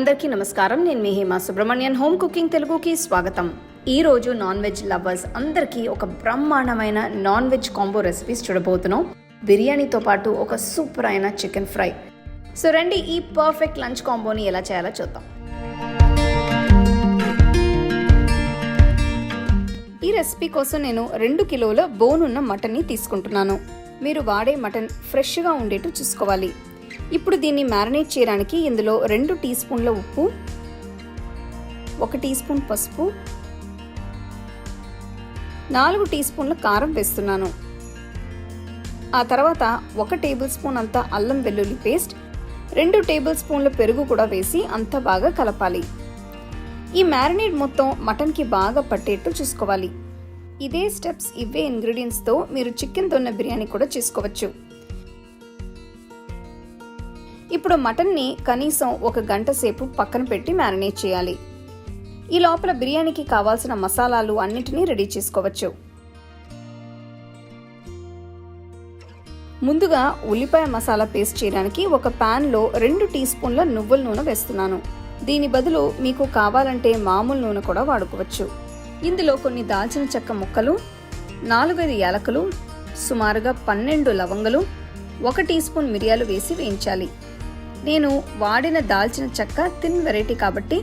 అందరికీ నమస్కారం. నేను మీ హేమ సుబ్రహ్మణ్యన్. హోమ్ కుకింగ్ తెలుగుకి స్వాగతం. ఈ రోజు నాన్ వెజ్ లవర్స్ అందరికీ ఒక బ్రహ్మాండమైన నాన్ వెజ్ కాంబో రెసిపీస్ చూడబోతున్నాం. బిర్యానీతో పాటు ఒక సూపర్ అయిన చికెన్ ఫ్రై. సో రండి ఈ పర్ఫెక్ట్ లంచ్ కాంబోని ఎలా చేయాలో చూద్దాం. ఈ రెసిపీ కోసం నేను రెండు కిలోల బోన్ ఉన్న మటన్ని తీసుకుంటున్నాను. మీరు వాడే మటన్ ఫ్రెష్గా ఉండేట్టు చూసుకోవాలి. ఇప్పుడు దీన్ని మ్యారినేట్ చేయడానికి ఇందులో రెండు టీ స్పూన్ల ఉప్పు ఒక టీ స్పూన్ పసుపు నాలుగు టీ స్పూన్ల కారం వేస్తున్నాను. ఆ తర్వాత ఒక టేబుల్ స్పూన్ అంత అల్లం వెల్లుల్లి పేస్ట్ రెండు టేబుల్ స్పూన్ల పెరుగు కూడా వేసి అంతా బాగా కలపాలి. ఈ మ్యారినేట్ మొత్తం మటన్కి బాగా పట్టేట్టు చూసుకోవాలి. ఇదే స్టెప్స్ ఇవే ఇంగ్రీడియంట్స్తో మీరు చికెన్ దొన్న బిర్యానీ కూడా చేసుకోవచ్చు. ఇప్పుడు మటన్ని కనీసం ఒక గంట సేపు పక్కన పెట్టి మ్యారినేట్ చేయాలి. ఈ లోపల బిర్యానీకి కావాల్సిన మసాలాలు అన్నిటినీ రెడీ చేసుకోవచ్చు. ముందుగా ఉల్లిపాయ మసాలా పేస్ట్ చేయడానికి ఒక ప్యాన్లో రెండు టీ స్పూన్ల నువ్వుల నూనె వేస్తున్నాను. దీని బదులు మీకు కావాలంటే మామూలు నూనె కూడా వాడుకోవచ్చు. ఇందులో కొన్ని దాల్చిన చెక్క ముక్కలు నాలుగైదు యాలకులు సుమారుగా పన్నెండు లవంగలు ఒక టీ స్పూన్ మిరియాలు వేసి వేయించాలి. నేను వాడిన దాల్చిన చెక్క థిన్ వెరైటీ కాబట్టి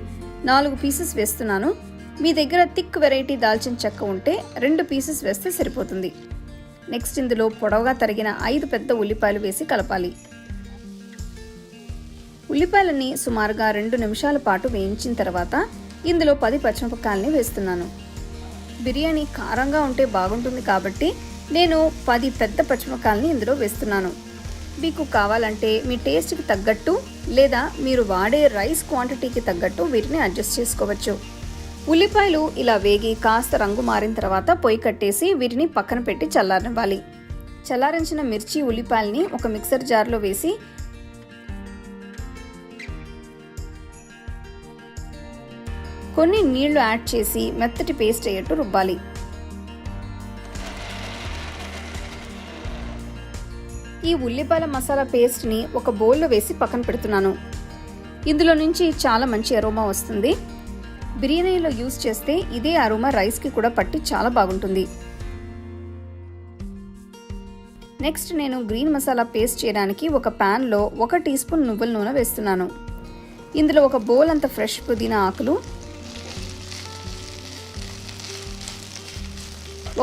నాలుగు పీసెస్ వేస్తున్నాను. మీ దగ్గర థిక్ వెరైటీ దాల్చిన చెక్క ఉంటే రెండు పీసెస్ వేస్తే సరిపోతుంది. నెక్స్ట్ ఇందులో పొడవుగా తరిగిన ఐదు పెద్ద ఉల్లిపాయలు వేసి కలపాలి. ఉల్లిపాయలని సుమారుగా రెండు నిమిషాల పాటు వేయించిన తర్వాత ఇందులో పది పచ్చిమిరపకాయలని వేస్తున్నాను. బిర్యానీ కారంగా ఉంటే బాగుంటుంది కాబట్టి నేను పది పెద్ద పచ్చిమిరపకాయలని ఇందులో వేస్తున్నాను. మీకు కావాలంటే మీ టేస్ట్కి తగ్గట్టు లేదా మీరు వాడే రైస్ క్వాంటిటీకి తగ్గట్టు వీటిని అడ్జస్ట్ చేసుకోవచ్చు. ఉల్లిపాయలు ఇలా వేగి కాస్త రంగు మారిన తర్వాత పొయ్యి కట్టేసి వీటిని పక్కన పెట్టి చల్లారనివ్వాలి. చల్లారించిన మిర్చి ఉల్లిపాయల్ని ఒక మిక్సర్ జార్లో వేసి కొన్ని నీళ్ళు యాడ్ చేసి మెత్తటి పేస్ట్ అయ్యేట్టు రుబ్బాలి. ఈ ఉల్లిపాయల మసాలా పేస్ట్ని ఒక బౌల్లో వేసి పక్కన పెడుతున్నాను. ఇందులో నుంచి చాలా మంచి అరోమా వస్తుంది. బిర్యానీలో యూస్ చేస్తే ఇదే అరోమా రైస్కి కూడా పట్టి చాలా బాగుంటుంది. నెక్స్ట్ నేను గ్రీన్ మసాలా పేస్ట్ చేయడానికి ఒక ప్యాన్లో ఒక టీ స్పూన్ నువ్వుల నూనె వేస్తున్నాను. ఇందులో ఒక బౌల్ అంత ఫ్రెష్ పుదీనా ఆకులు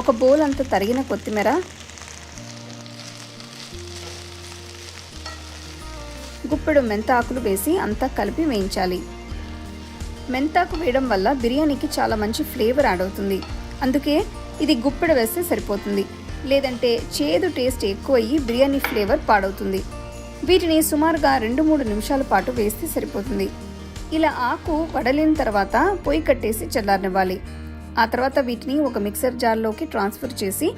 ఒక బౌల్ అంత తరిగిన కొత్తిమీర ఇప్పుడు మెంతాకులు వేసి అంతా కలిపి వేయించాలి. మెంతాకు వేయడం వల్ల బిర్యానీకి చాలా మంచి ఫ్లేవర్ యాడ్ అవుతుంది. అందుకే ఇది గుప్పెడు వేస్తే సరిపోతుంది. లేదంటే చేదు టేస్ట్ ఎక్కువ అయ్యి బిర్యానీ ఫ్లేవర్ పాడవుతుంది. వీటిని సుమారుగా రెండు మూడు నిమిషాల పాటు వేస్తే సరిపోతుంది. ఇలా ఆకు వడలిన తర్వాత పొయ్యి కట్టేసి చల్లారనివ్వాలి. ఆ తర్వాత వీటిని ఒక మిక్సర్ జార్లోకి ట్రాన్స్ఫర్ చేసి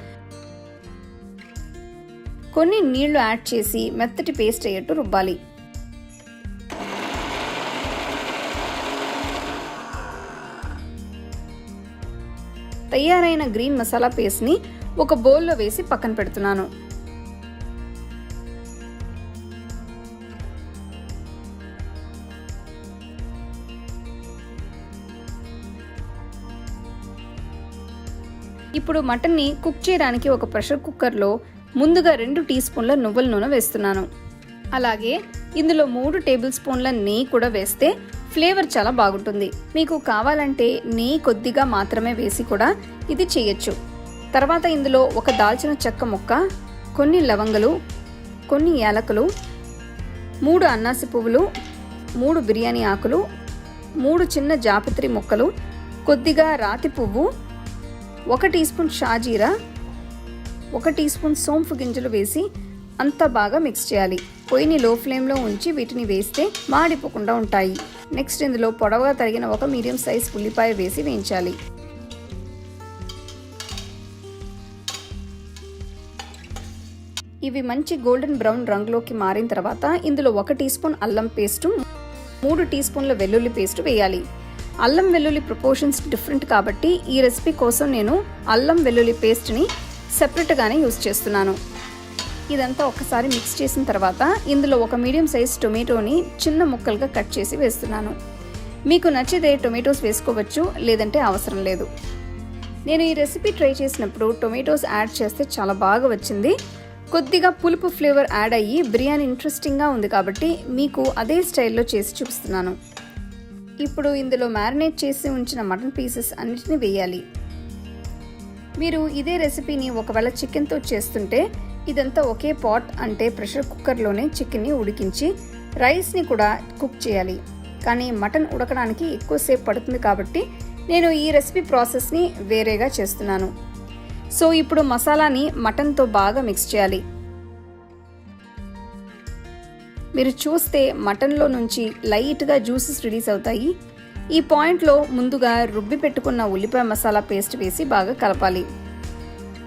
కొన్ని నీళ్ళు యాడ్ చేసి మెత్తటి పేస్ట్ అయ్యేట్టు రుబ్బాలి. తయారైన గ్రీన్ మసాలా పేస్ట్ని ఒక బౌల్లో వేసి పక్కన పెడుతున్నాను. ఇప్పుడు మటన్ని కుక్ చేయడానికి ఒక ప్రెషర్ కుక్కర్లో ముందుగా రెండు టీ స్పూన్ల నువ్వుల నూనె వేస్తున్నాను. అలాగే ఇందులో మూడు టేబుల్ స్పూన్ల నెయ్యి కూడా వేస్తే ఫ్లేవర్ చాలా బాగుంటుంది. మీకు కావాలంటే నెయ్యి కొద్దిగా మాత్రమే వేసి కూడా ఇది చేయొచ్చు. తర్వాత ఇందులో ఒక దాల్చిన చెక్క ముక్క కొన్ని లవంగలు కొన్ని యాలకులు మూడు అన్నాసి పువ్వులు మూడు బిర్యానీ ఆకులు మూడు చిన్న జాపత్రి ముక్కలు కొద్దిగా రాతి పువ్వు ఒక టీ స్పూన్ షాజీరా ఒక టీ స్పూన్ సోంపు గింజలు వేసి అంతా బాగా మిక్స్ చేయాలి. పొయ్యిని లో ఫ్లేమ్లో ఉంచి వీటిని వేస్తే మాడిపోకుండా ఉంటాయి. నెక్స్ట్ ఇందులో పొడవుగా తరిగిన ఒక మీడియం సైజ్ ఉల్లిపాయ వేసి వేయించాలి. ఇవి మంచి గోల్డెన్ బ్రౌన్ రంగులోకి మారిన తర్వాత ఇందులో ఒక టీ స్పూన్ అల్లం పేస్టు మూడు టీ స్పూన్ల వెల్లుల్లి పేస్ట్ వేయాలి. అల్లం వెల్లుల్లి ప్రపోర్షన్స్ డిఫరెంట్ కాబట్టి ఈ రెసిపీ కోసం నేను అల్లం వెల్లుల్లి పేస్ట్ని సెపరేట్గానే యూస్ చేస్తున్నాను. ఇదంతా ఒకసారి మిక్స్ చేసిన తర్వాత ఇందులో ఒక మీడియం సైజ్ టొమాటోని చిన్న ముక్కలుగా కట్ చేసి వేస్తున్నాను. మీకు నచ్చితే టొమాటోస్ వేసుకోవచ్చు లేదంటే అవసరం లేదు. నేను ఈ రెసిపీ ట్రై చేసినప్పుడు టొమాటోస్ యాడ్ చేస్తే చాలా బాగా వచ్చింది. కొద్దిగా పులుపు ఫ్లేవర్ యాడ్ అయ్యి బిర్యానీ ఇంట్రెస్టింగ్గా ఉంది కాబట్టి మీకు అదే స్టైల్లో చేసి చూపిస్తున్నాను. ఇప్పుడు ఇందులో మ్యారినేట్ చేసి ఉంచిన మటన్ పీసెస్ అన్నిటిని వేయాలి. మీరు ఇదే రెసిపీని ఒకవేళ చికెన్తో చేస్తుంటే ఇదంతా ఒకే పాట్ అంటే ప్రెషర్ కుక్కర్లోనే చికెన్ని ఉడికించి రైస్ని కూడా కుక్ చేయాలి. కానీ మటన్ ఉడకడానికి ఎక్కువసేపు పడుతుంది కాబట్టి నేను ఈ రెసిపీ ప్రాసెస్ని వేరేగా చేస్తున్నాను. సో ఇప్పుడు మసాలాని మటన్తో బాగా మిక్స్ చేయాలి. మీరు చూస్తే మటన్లో నుంచి లైట్గా జ్యూసెస్ రిలీజ్ అవుతాయి. ఈ పాయింట్లో ముందుగా రుబ్బి పెట్టుకున్న ఉల్లిపాయ మసాలా పేస్ట్ వేసి బాగా కలపాలి.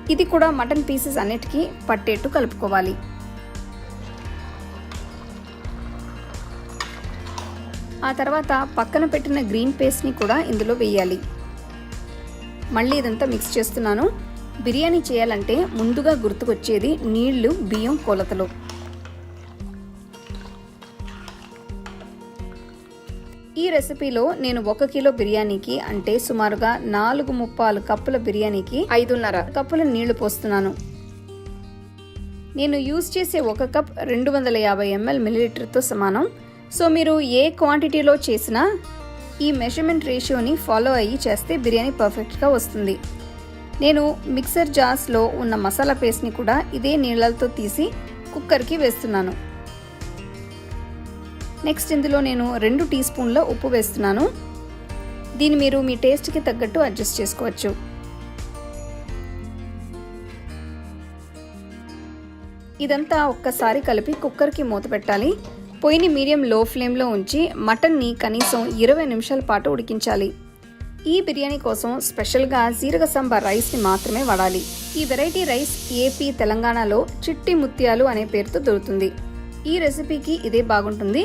ఇది కూడా మటన్ పీసెస్ అన్నిటికీ పట్టేట్టు కలుపుకోవాలి. ఆ తర్వాత పక్కన పెట్టిన గ్రీన్ పేస్ట్ని కూడా ఇందులో వేయాలి. మళ్ళీ ఇదంతా మిక్స్ చేస్తున్నాను. బిర్యానీ చేయాలంటే ముందుగా గుర్తుకొచ్చేది నీళ్ళు బియ్యం కొలతలు. రెసిపీలో నేను ఒక కిలో బిర్యానీకి అంటే సుమారుగా నాలుగు ముప్పాలు కప్పుల బిర్యానీకి ఐదున్నర కప్పుల నీళ్ళు పోస్తున్నాను. నేను యూజ్ చేసే ఒక కప్ రెండు వందల యాభై ఎంఎల్ మిల్లీలీటర్తో సమానం. సో మీరు ఏ క్వాంటిటీలో చేసినా ఈ మెజర్మెంట్ రేషియోని ఫాలో అయ్యి చేస్తే బిర్యానీ పర్ఫెక్ట్గా వస్తుంది. నేను మిక్సర్ జార్స్లో ఉన్న మసాలా పేస్ట్ని కూడా ఇదే నీళ్ళతో తీసి కుక్కర్కి వేస్తున్నాను. నెక్స్ట్ ఇందులో నేను రెండు టీ స్పూన్ల ఉప్పు వేస్తున్నాను. దీన్ని మీరు మీ టేస్ట్కి తగ్గట్టు అడ్జస్ట్ చేసుకోవచ్చు. ఇదంతా ఒక్కసారి కలిపి కుక్కర్కి మూత పెట్టాలి. పొయ్యిని మీడియం లో ఫ్లేమ్లో ఉంచి మటన్ని కనీసం ఇరవై నిమిషాల పాటు ఉడికించాలి. ఈ బిర్యానీ కోసం స్పెషల్గా జీరగ సాంబార్ రైస్ని మాత్రమే వాడాలి. ఈ వెరైటీ రైస్ ఏపీ తెలంగాణలో చిట్టి ముత్యాలు అనే పేరుతో దొరుకుతుంది. ఈ రెసిపీకి ఇదే బాగుంటుంది.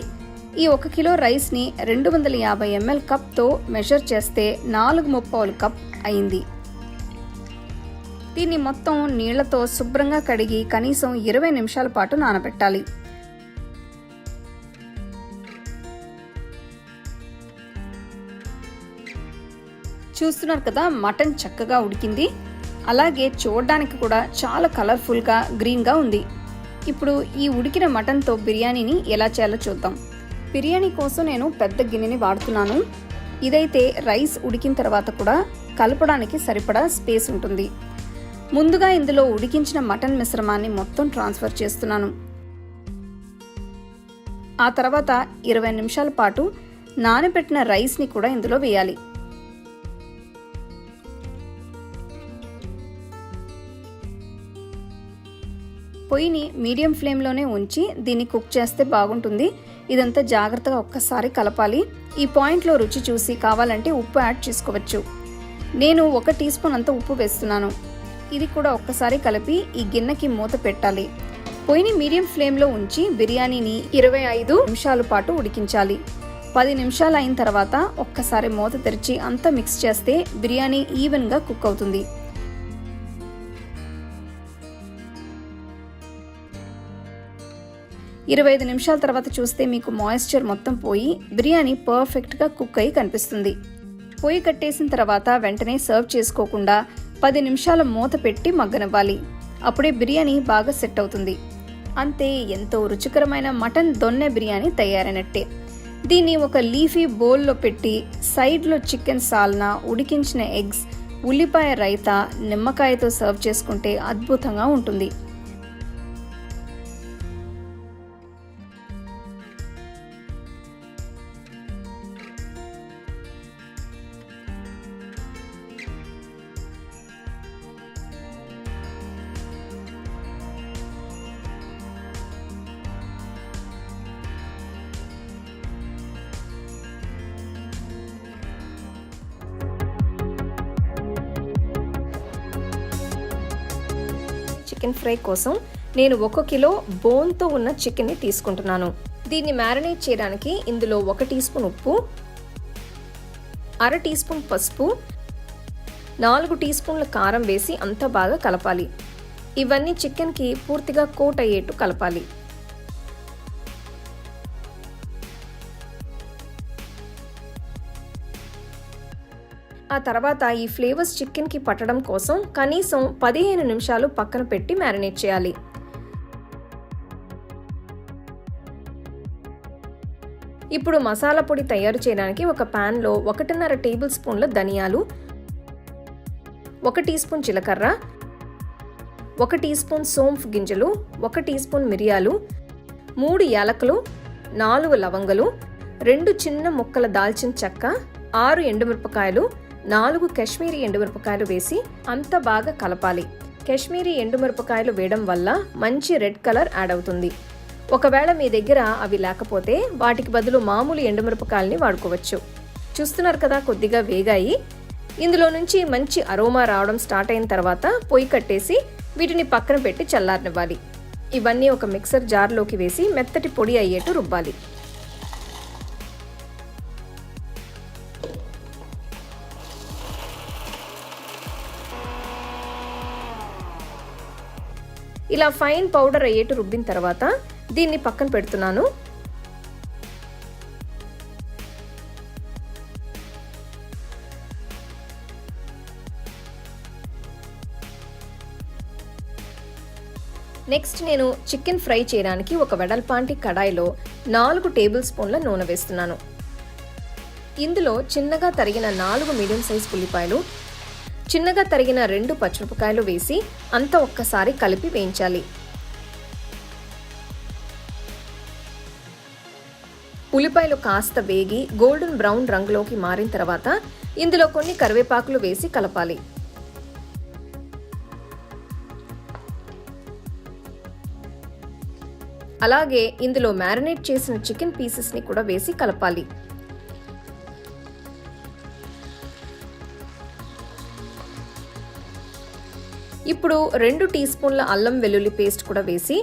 ఈ ఒక కిలో రైస్ని రెండు వందల యాభై ఎంఎల్ కప్తో మెషర్ చేస్తే నాలుగు ముప్పావులు కప్ అయింది. దీన్ని మొత్తం నీళ్ళతో శుభ్రంగా కడిగి కనీసం ఇరవై నిమిషాల పాటు నానబెట్టాలి. చూస్తున్నారు కదా మటన్ చక్కగా ఉడికింది. అలాగే చూడడానికి కూడా చాలా కలర్ఫుల్గా గ్రీన్గా ఉంది. ఇప్పుడు ఈ ఉడికిన మటన్తో బిర్యానీని ఎలా చేయాలో చూద్దాం. బిర్యానీ కోసం నేను పెద్ద గిన్నెని వాడుతున్నాను. ఇదైతే రైస్ ఉడికిన తర్వాత కూడా కలపడానికి సరిపడా స్పేస్ ఉంటుంది. ముందుగా ఇందులో ఉడికించిన మటన్ మిశ్రమాన్ని మొత్తం ట్రాన్స్ఫర్ చేస్తున్నాను. ఆ తర్వాత ఇరవై నిమిషాల పాటు నానబెట్టిన రైస్ని కూడా ఇందులో వేయాలి. పొయ్యిని మీడియం ఫ్లేమ్లోనే ఉంచి దీన్ని కుక్ చేస్తే బాగుంటుంది. ఇదంతా జాగ్రత్తగా ఒక్కసారి కలపాలి. ఈ పాయింట్లో రుచి చూసి కావాలంటే ఉప్పు యాడ్ చేసుకోవచ్చు. నేను ఒక టీ స్పూన్ అంత ఉప్పు వేస్తున్నాను. ఇది కూడా ఒక్కసారి కలిపి ఈ గిన్నెకి మూత పెట్టాలి. పొయ్యిని మీడియం ఫ్లేమ్లో ఉంచి బిర్యానీని ఇరవై ఐదు నిమిషాల పాటు ఉడికించాలి. పది నిమిషాలు అయిన తర్వాత ఒక్కసారి మూత తెరిచి అంతా మిక్స్ చేస్తే బిర్యానీ ఈవెన్గా కుక్ అవుతుంది. ఇరవై ఐదు నిమిషాల తర్వాత చూస్తే మీకు మాయిశ్చర్ మొత్తం పోయి బిర్యానీ పర్ఫెక్ట్గా కుక్ అయి కనిపిస్తుంది. పొయ్యి కట్టేసిన తర్వాత వెంటనే సర్వ్ చేసుకోకుండా పది నిమిషాల మూత పెట్టి మగ్గనివ్వాలి. అప్పుడే బిర్యానీ బాగా సెట్ అవుతుంది. అంతే ఎంతో రుచికరమైన మటన్ దొన్నె బిర్యానీ తయారైనట్టే. దీన్ని ఒక లీఫీ బౌల్లో పెట్టి సైడ్లో చికెన్ సాల్నా ఉడికించిన ఎగ్స్ ఉల్లిపాయ రైత నిమ్మకాయతో సర్వ్ చేసుకుంటే అద్భుతంగా ఉంటుంది. చికెన్ ఫ్రై కోసం నేను ఒక కిలో బోన్తో ఉన్న చికెన్ని తీసుకుంటున్నాను. దీన్ని మ్యారినేట్ చేయడానికి ఇందులో ఒక టీ స్పూన్ ఉప్పు అర టీ స్పూన్ పసుపు నాలుగు టీ స్పూన్ల కారం వేసి అంతా బాగా కలపాలి. ఇవన్నీ చికెన్కి పూర్తిగా కోట్ అయ్యేట్టు కలపాలి. ఆ తర్వాత ఈ ఫ్లేవర్స్ చికెన్కి పట్టడం కోసం కనీసం పదిహేను నిమిషాలు పక్కన పెట్టి మ్యారినేట్ చేయాలి. ఇప్పుడు మసాలా పొడి తయారు చేయడానికి ఒక ప్యాన్లో ఒకటిన్నర టేబుల్ స్పూన్ల ధనియాలు ఒక టీ స్పూన్ జీలకర్ర ఒక టీ స్పూన్ సోంఫ్ గింజలు ఒక టీ స్పూన్ మిరియాలు మూడు యాలకులు నాలుగు లవంగలు రెండు చిన్న ముక్కల దాల్చిన చెక్క ఆరు ఎండుమిరపకాయలు నాలుగు కాశ్మీరీ ఎండుమిరపకాయలు వేసి అంత బాగా కలపాలి. కాశ్మీరీ ఎండుమిరపకాయలు వేయడం వల్ల మంచి రెడ్ కలర్ యాడ్ అవుతుంది. ఒకవేళ మీ దగ్గర అవి లేకపోతే వాటికి బదులు మామూలు ఎండుమిరపకాయలని వాడుకోవచ్చు. చూస్తున్నారు కదా కొద్దిగా వేగాయి. ఇందులో నుంచి మంచి అరోమా రావడం స్టార్ట్ అయిన తర్వాత పొయ్యి కట్టేసి వీటిని పక్కన పెట్టి చల్లారనివ్వాలి. ఇవన్నీ ఒక మిక్సర్ జార్లోకి వేసి మెత్తటి పొడి అయ్యేట్టు రుబ్బాలి. ఇలా ఫైన్ పౌడర్ అయ్యేట్టు రుబ్బిన తర్వాత దీన్ని పక్కన పెడుతున్నాను. నెక్స్ట్ నేను చికెన్ ఫ్రై చేయడానికి ఒక వెడల్పాంటి కడాయిలో నాలుగు టేబుల్ స్పూన్ల నూనె వేస్తున్నాను. ఇందులో చిన్నగా తరిగిన నాలుగు మీడియం సైజ్ ఉల్లిపాయలు చిన్నగా తరిగిన రెండు పచ్చిమిరపకాయలు వేసి అంతా ఒక్కసారి కలిపి వేయించాలి. ఉల్లిపాయలు కాస్త వేగి గోల్డెన్ బ్రౌన్ రంగులోకి మారిన తర్వాత ఇందులో కొన్ని కరివేపాకులు వేసి కలపాలి. అలాగే ఇందులో మ్యారినేట్ చేసిన చికెన్ పీసెస్ని కూడా వేసి కలపాలి. ఇప్పుడు రెండు టీ స్పూన్ల అల్లం వెల్లుల్లి పేస్ట్ కూడా వేసి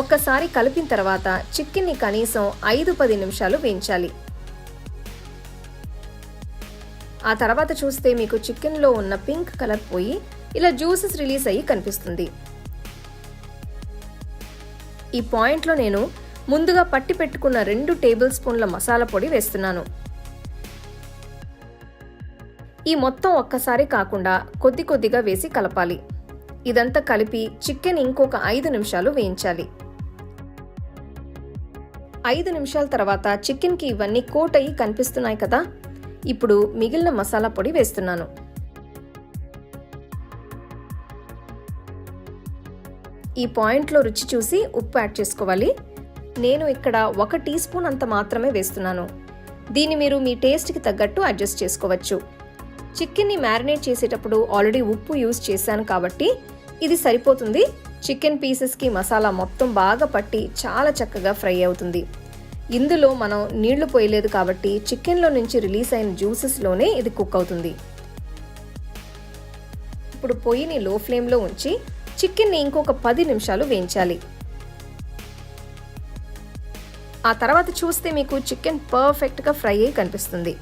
ఒక్కసారి కలిపిన తర్వాత చికెన్ని కనీసం ఐదు పది నిమిషాలు వేయించాలి. ఆ తర్వాత చూస్తే మీకు చికెన్లో ఉన్న పింక్ కలర్ పోయి ఇలా జ్యూసెస్ రిలీజ్ అయ్యి కనిపిస్తుంది. ఈ పాయింట్లో నేను ముందుగా పట్టి పెట్టుకున్న రెండు టేబుల్ స్పూన్ల మసాలా పొడి వేస్తున్నాను. ఈ మొత్తం ఒక్కసారి కాకుండా కొద్ది కొద్దిగా వేసి కలపాలి. ఇదంతా కలిపి చికెన్ ఇంకొక ఐదు నిమిషాలు వేయించాలి. ఐదు నిమిషాల తర్వాత చికెన్కి ఇవన్నీ కోట్ అయ్యి కనిపిస్తున్నాయి కదా? ఇప్పుడు మిగిలిన మసాలా పొడి వేస్తున్నాను. ఈ పాయింట్లో రుచి చూసి ఉప్పు యాడ్ చేసుకోవాలి. నేను ఇక్కడ ఒక టీ స్పూన్ అంత మాత్రమే వేస్తున్నాను. దీన్ని మీరు మీ టేస్ట్కి తగ్గట్టు అడ్జస్ట్ చేసుకోవచ్చు. చికెన్ని మ్యారినేట్ చేసేటప్పుడు ఆల్రెడీ ఉప్పు యూజ్ చేశాను కాబట్టి ఇది సరిపోతుంది. చికెన్ పీసెస్కి మసాలా మొత్తం బాగా పట్టి చాలా చక్కగా ఫ్రై అవుతుంది. ఇందులో మనం నీళ్ళు పోయలేదు కాబట్టి చికెన్లో నుంచి రిలీజ్ అయిన జ్యూసెస్లోనే ఇది కుక్ అవుతుంది. ఇప్పుడు పొయ్యిని లో ఫ్లేమ్లో ఉంచి చికెన్ని ఇంకొక పది నిమిషాలు వేయించాలి. ఆ తర్వాత చూస్తే మీకు చికెన్ పర్ఫెక్ట్గా ఫ్రై అయి కనిపిస్తుంది.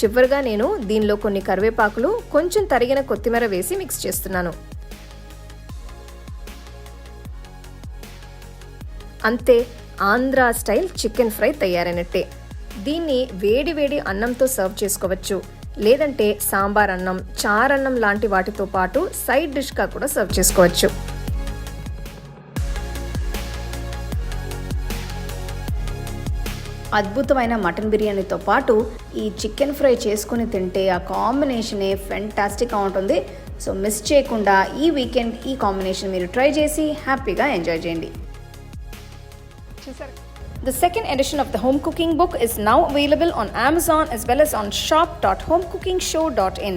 చివరిగా నేను దీనిలో కొన్ని కరివేపాకులు కొంచెం తరిగిన కొత్తిమీర వేసి మిక్స్ చేస్తున్నాను. అంతే ఆంధ్రా స్టైల్ చికెన్ ఫ్రై తయారైనట్టే. దీన్ని వేడి వేడి అన్నంతో సర్వ్ చేసుకోవచ్చు. లేదంటే సాంబార్ అన్నం చారన్నం లాంటి వాటితో పాటు సైడ్ డిష్గా కూడా సర్వ్ చేసుకోవచ్చు. అద్భుతమైన మటన్ బిర్యానీతో పాటు ఈ చికెన్ ఫ్రై చేసుకుని తింటే ఆ కాంబినేషనే ఫెంటాస్టిక్గా ఉంటుంది సో మిస్ చేయకుండా ఈ వీకెండ్ ఈ కాంబినేషన్ మీరు ట్రై చేసి హ్యాపీగా ఎంజాయ్ చేయండి The second edition of the home cooking book is now available on Amazon as well as on shop.homecookingshow.in.